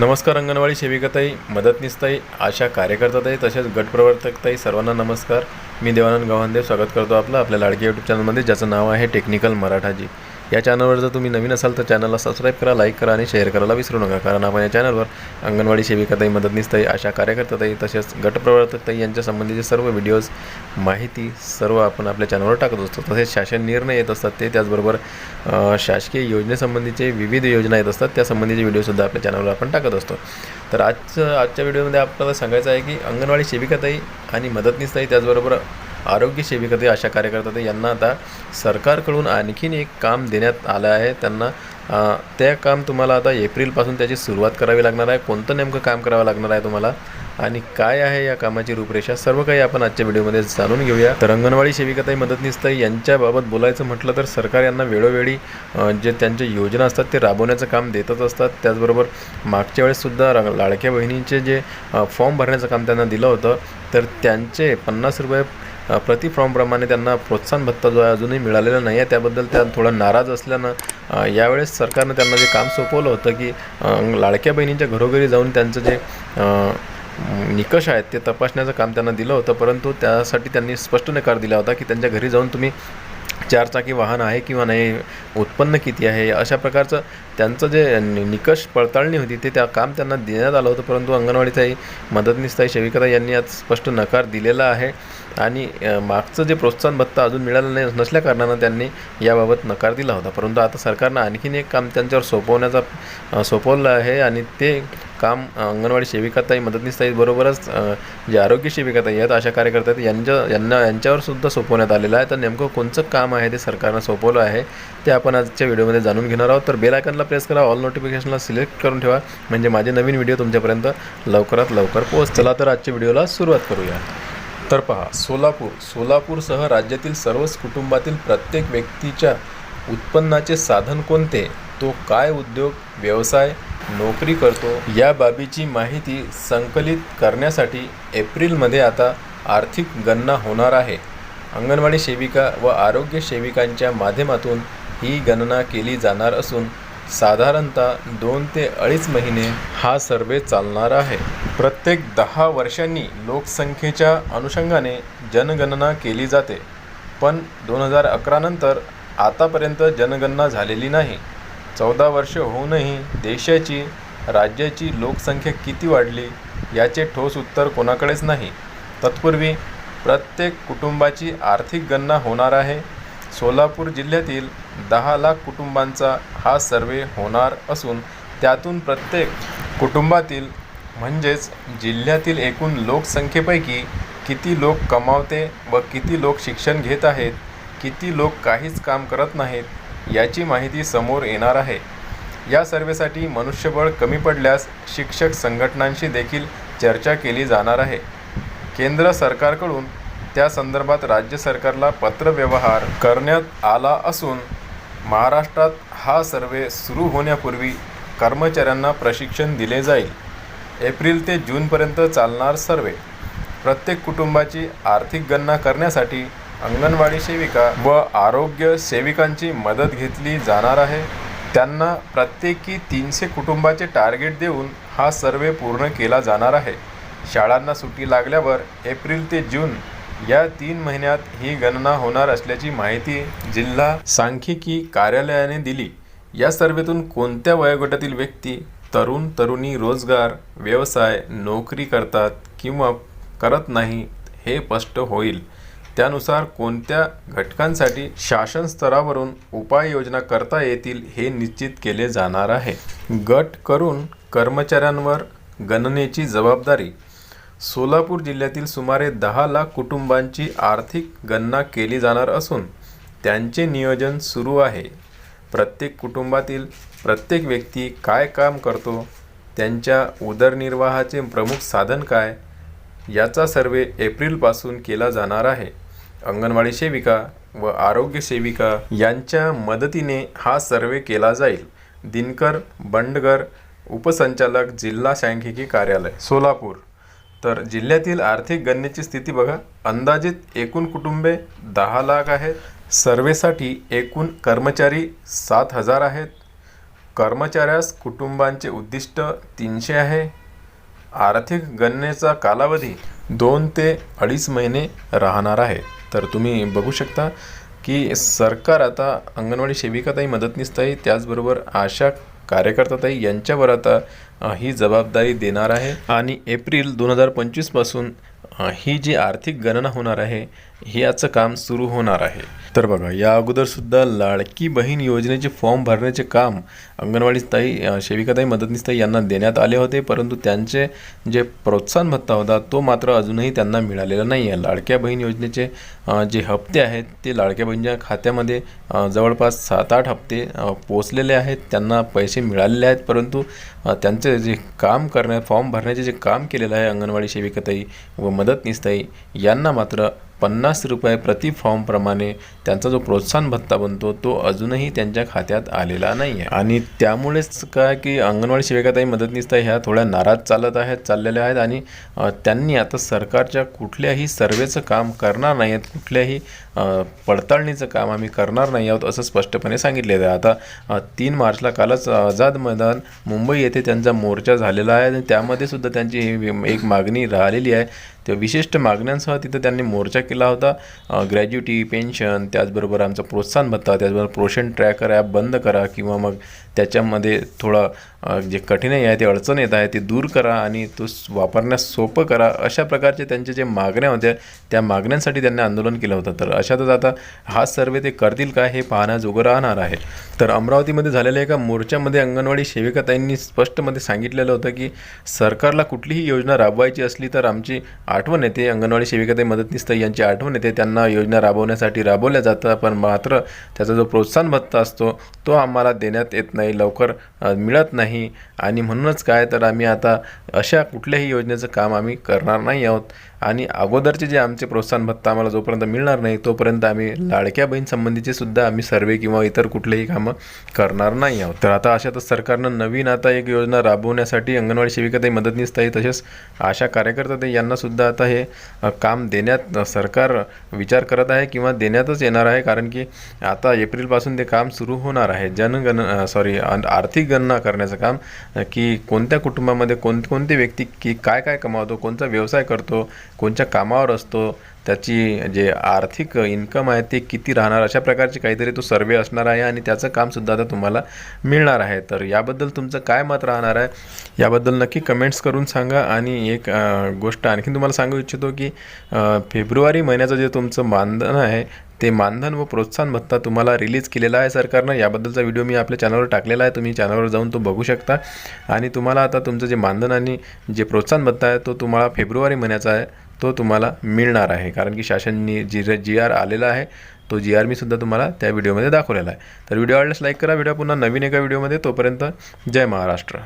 नमस्कार अंगणवाडी सेविकाताई मदतनीसताई आशा कार्यकर्ताताई तसेच गटप्रवर्तकताई सर्वांना नमस्कार. मी देवानंद गव्हाणदेव स्वागत करतो आपलं आपल्या लाडकी यूट्यूब चॅनलमध्ये ज्याचं नाव आहे टेक्निकल मराठाजी. या चॅनलवर जर तुम्ही नवीन असाल तर चॅनलला सबस्क्राईब करा लाईक करा आणि शेअर करायला विसरू नका. कारण आपण या चॅनलवर अंगणवाडी सेविकाताई मदतनीसताई आशा कार्यकर्ताताई तसेच गटप्रवर्तकताई यांच्या संबंधीचे सर्व व्हिडिओज माहिती सर्व आपण आपल्या चॅनलवर टाकत असतो. तसेच शासन निर्णय येत असतात ते त्याचबरोबर शासकीय योजनेसंबंधीचे विविध योजना येत असतात त्या संबंधीचे व्हिडिओसुद्धा आपल्या चॅनलवर आपण टाकत असतो. तर आजचं आजच्या व्हिडिओमध्ये आपल्याला सांगायचं आहे की अंगणवाडी सेविकाताई आणि मदतनीसताई त्याचबरोबर आरोग्य सेविकाताई अशा कार्यकर्ता यांना आता सरकारकडून आणखीन एक काम देण्यात आलं आहे. त्यांना त्या काम तुम्हाला आता एप्रिलपासून त्याची सुरुवात करावी लागणार आहे. कोणतं नेमकं काम करावं लागणार आहे तुम्हाला? आणि काय आहे या कामाची रूपरेषा? सर्व काही आपण आजच्या व्हिडिओमध्ये जाणून घेऊया. तर अंगणवाडी सेविकाताई मदतनीसताई यांच्याबाबत बोलायचं म्हटलं तर सरकार यांना वेळोवेळी जे त्यांच्या योजना असतात ते राबवण्याचं काम देतच असतात. त्याचबरोबर मागच्या वेळेससुद्धा र लाडक्या बहिणींचे जे फॉर्म भरण्याचं काम त्यांना दिलं होतं. तर त्यांचे पन्नास रुपये प्रति फॉर्मप्रमाणे त्यांना प्रोत्साहन भत्ता जो आहे अजूनही मिळालेला नाही आहे त्याबद्दल त्या थोडं नाराज असल्यानं यावेळेस सरकारनं त्यांना जे काम सोपवलं होतं की लाडक्या बहिणींच्या घरोघरी जाऊन त्यांचं जे निकष आहेत ते तपासण्याचं काम त्यांना दिलं होतं. परंतु त्यासाठी त्यांनी स्पष्ट नकार दिला होता की त्यांच्या घरी जाऊन तुम्ही चारचाकी वाहन आहे किंवा नाही उत्पन्न किती आहे अशा प्रकारचं त्यांचं जे नि- निकष पडताळणी होती ते त्या काम त्यांना देण्यात आलं होतं. परंतु अंगणवाडीचाही मदतनीसताई शेविकता यांनी आज स्पष्ट नकार दिलेला आहे. आणि मागचं जे प्रोत्साहन भत्ता अजून मिळालं नाही नसल्या कारणानं त्यांनी याबाबत नकार दिला होता. परंतु आता सरकारनं आणखीन एक काम त्यांच्यावर सोपवण्याचा सोपवलं आहे आणि ते काम अंगणवाडी सेविकाताई मदतनीसताई बरोबरच जे आरोग्य सेविकाताई आहेत अशा कार्यकर्ते आहेत यांच्या यांना यांच्यावर सुद्धा सोपवण्यात आलेलं आहे. तर नेमकं कोणचं काम आहे ते सरकारनं सोपवलं आहे ते आपण आजच्या व्हिडिओमध्ये जाणून घेणार आहोत. तर बेल आयकनला प्रेस करा ऑल नोटिफिकेशनला सिलेक्ट करून ठेवा. म्हणजे माझे नवीन व्हिडिओ तुमच्यापर्यंत लवकरात लवकर पोहोच चला तर आजच्या व्हिडिओला सुरुवात करूया. तर पहा. सोलापूर. सोलापूरसह राज्यातील सर्वच कुटुंबातील प्रत्येक व्यक्तीच्या उत्पन्नाचे साधन कोणते? तो काय उद्योग व्यवसाय नोकरी करतो? या बाबीची माहिती संकलित करण्यासाठी एप्रिलमध्ये आता आर्थिक गणना होणार आहे. अंगणवाडी सेविका व आरोग्य सेविकांच्या माध्यमातून ही गणना केली जाणार असून साधारणतः दोन ते अडीच महिने हा सर्वे चालणार आहे. प्रत्येक दहा वर्षांनी लोकसंख्येच्या अनुषंगाने जनगणना केली जाते. पण दोन हजार अकरानंतर आतापर्यंत जनगणना झालेली नाही. चौदा वर्ष होऊनही देशाची राज्याची लोकसंख्या किती वाढली याचे ठोस उत्तर कोणाकडेच नाही. तत्पूर्वी प्रत्येक कुटुंबाची आर्थिक गणना होणार आहे. सोलापूर जिल्ह्यातील दहा लाख कुटुंबांचा हा सर्वे होणार असून त्यातून प्रत्येक कुटुंबातील म्हणजेच जिल्ह्यातील एकूण लोकसंख्येपैकी किती लोक कमावते व किती लोक शिक्षण घेत आहेत किती लोक काहीच काम करत नाहीत याची माहिती समोर येणार आहे. या सर्वेसाठी मनुष्यबळ कमी पडल्यास शिक्षक संघटनांशी देखील चर्चा केली जाणार आहे. केंद्र सरकारकडून त्या संदर्भात राज्य सरकारला पत्रव्यवहार करण्यात आला असून महाराष्ट्रात हा सर्वे सुरू होण्यापूर्वी कर्मचाऱ्यांना प्रशिक्षण दिले जाईल. एप्रिल ते जूनपर्यंत चालणार सर्वे. प्रत्येक कुटुंबाची आर्थिक गणना करण्यासाठी अंगणवाडी सेविका व आरोग्य सेविकांची मदत घेतली जाणार आहे. त्यांना प्रत्येकी तीनशे कुटुंबाचे टार्गेट देऊन हा सर्वे पूर्ण केला जाणार आहे. शाळांना सुट्टी लागल्यावर एप्रिल ते जून या तीन महिन्यात ही गणना होणार असल्याची माहिती जिल्हा सांख्यिकी कार्यालयाने दिली. या सर्वेतून कोणत्या वयोगटातील व्यक्ती तरुण तरुणी रोजगार व्यवसाय नोकरी करतात किंवा करत नाही हे स्पष्ट होईल. त्यानुसार कोणत्या घटकांसाठी शासन स्तरावरून उपाययोजना करता येतील हे निश्चित केले जाणार आहे. गट करून कर्मचाऱ्यांवर गणनेची जबाबदारी सोलापूर जिल्ह्यातील सुमारे दहा लाख कुटुंबांची आर्थिक गणना केली जाणार असून त्यांचे नियोजन सुरू आहे. प्रत्येक कुटुंबातील प्रत्येक व्यक्ती काय काम करतो त्यांच्या उदरनिर्वाहाचे प्रमुख साधन काय याचा सर्वे एप्रिलपासून केला जाणार आहे. अंगणवाडी सेविका व आरोग्य सेविका यांच्या मदतीने हा सर्वे केला जाईल. दिनकर बंडगर उपसंचालक जिल्हा सांख्यिकी कार्यालय सोलापूर. तर जिल्ह्यातील आर्थिक गणनेची स्थिती बघा. अंदाजित एकूण कुटुंबे दहा लाख आहेत. सर्वेसाठी एकूण कर्मचारी सात हजार आहेत. कर्मचाऱ्यास कुटुंबांचे उद्दिष्ट तीनशे आहे. आर्थिक गणनेचा कालावधी दोन ते अडीच महिने राहणार आहे. तर तुम्ही बघू शकता की सरकार आता अंगणवाडी सेविकाताई मदतनीसताई त्याचबरोबर आशा कार्यकर्ताताई यांच्यावर आता ही जबाबदारी देणार आहे. आणि एप्रिल दोन हजार पंचवीसपासून ही जी आर्थिक गणना होणार आहे हे याचं काम सुरू होणार आहे. तर बघा या अगोदरसुद्धा लाडकी बहीण योजनेचे फॉर्म भरण्याचे काम अंगणवाडी ताई सेविकाताई मदतनीसताई यांना देण्यात आले होते परंतु त्यांचे जे प्रोत्साहन भत्ता होता तो मात्र अजूनही त्यांना मिळालेला नाही आहे लाडक्या बहीण योजनेचे जे हप्ते आहेत ते लाडक्या बहिणीच्या खात्यामध्ये जवळपास सात आठ हप्ते पोचलेले आहेत. त्यांना पैसे मिळालेले आहेत परंतु त्यांचे जे काम करण्या फॉर्म भरण्याचे जे काम केलेलं आहे अंगणवाडी सेविकाताई व मदतनीसताई यांना मात्र पन्नास रुपये प्रति फॉर्मप्रमाणे त्यांचा जो प्रोत्साहन भत्ता बनतो तो अजूनही त्यांच्या खात्यात आलेला नाही आहे आणि त्यामुळेच काय की अंगणवाडी सेविकाताई मदतनीसताई ह्या थोड्या नाराज चालत आहेत चाललेल्या आहेत. आणि त्यांनी आता सरकारच्या कुठल्याही सर्वेचं काम करणार नाही आहेत कुठल्याही पडताळणीचं काम आम्ही करणार नाही आहोत असं स्पष्टपणे सांगितलेलं आहे. आता तीन मार्चला कालच आझाद मैदान मुंबई येथे त्यांचा मोर्चा झालेला आहे आणि त्यामध्ये सुद्धा त्यांची ही एक मागणी राहिलेली आहे. त्या विशिष्ट मागण्यांसह तिथं त्यांनी मोर्चा केला होता. ग्रॅज्युटी पेन्शन त्याचबरोबर आमचा प्रोत्साहन भत्ता त्याचबरोबर प्रोशन ट्रॅकर ॲप बंद करा किंवा मग त्याच्यामध्ये थोडा जे कठीणाई आहे ते अडचण येत आहे ते दूर करा आणि तो वापरण्यास सोपं करा अशा प्रकारचे त्यांचे जे मागण्या होत्या त्या मागण्यांसाठी त्यांनी आंदोलन केलं होतं. तर अशातच आता हा सर्वे ते करतील काय हे पाहण्याजोगं राहणार आहे. तर अमरावतीमध्ये झालेल्या एका मोर्चामध्ये अंगणवाडी सेविकाताईंनी स्पष्टमध्ये सांगितलेलं होतं की सरकारला कुठलीही योजना राबवायची असली तर आमची आठवण येते. अंगणवाडी सेविकाताई मदतनीस यांची आठवण येते. त्यांना योजना राबवण्यासाठी राबवल्या जातं पण मात्र त्याचा जो प्रोत्साहन भत्ता असतो तो आम्हाला देण्यात येत नाही लवकर मिळत नाही. आणि म्हणूनच काय तर आम्ही आता अशा कुठल्याही योजनेचं काम आम्ही करणार नाही आहोत. आणि अगोदरचे जे आमचे प्रोत्साहन भत्ता आम्हाला जोपर्यंत मिळणार नाही तो तोपर्यंत आम्ही लाडक्या बहीण संबंधीचे सुद्धा आम्ही सर्वे किंवा इतर कुठलेही कामं करणार नाही आहोत. तर आता अशातच सरकारनं नवीन आता एक योजना राबवण्यासाठी अंगणवाडी सेविकाताई मदतनीसताई तसेच आशा कार्यकर्ताताई यांना सुद्धा आता हे काम देण्यात सरकार विचार करत आहे किंवा देण्यातच येणार आहे. कारण की आता एप्रिलपासून ते काम सुरू होणार आहे. जनगण सॉरी आर्थिक गणना करण्याचं काम की कोणत्या कुटुंबामध्ये कोणकोणती व्यक्ती की काय काय कमावतो कोणता व्यवसाय करतो कोणत्या कामावर असतो त्याची जे आर्थिक इन्कम आहे ते किती राहणार? अशा प्रकारची काहीतरी तो सर्वे असणार आहे आणि त्याचं कामसुद्धा आता तुम्हाला मिळणार आहे. तर याबद्दल तुमचं काय मत राहणार आहे? याबद्दल नक्की कमेंट्स करून सांगा. आणि एक गोष्ट आणखीन तुम्हाला सांगू इच्छितो की फेब्रुवारी महिन्याचं जे तुमचं मानधन आहे ते मानधन व प्रोत्साहन भत्ता तुम्हाला रिलीज केलेला आहे सरकारनं. याबद्दलचा व्हिडिओ मी आपल्या चॅनलवर टाकलेला आहे. तुम्ही चॅनलवर जाऊन तो बघू शकता. आणि तुम्हाला आता तुमचं जे मानधन आणि जे प्रोत्साहन भत्ता आहे तो तुम्हाला फेब्रुवारी महिन्याचा आहे. तो तुम्हाला मिळणार आहे. कारण की शासननी जी जी आर आलेला आहे तो जी आर मी सुद्धा तुम्हाला त्या व्हिडिओमध्ये दाखवलेला आहे. तर व्हिडिओ आवडल्यास लाईक करा. व्हिडिओ पुन्हा नवीन एका व्हिडिओमध्ये तोपर्यंत जय महाराष्ट्र.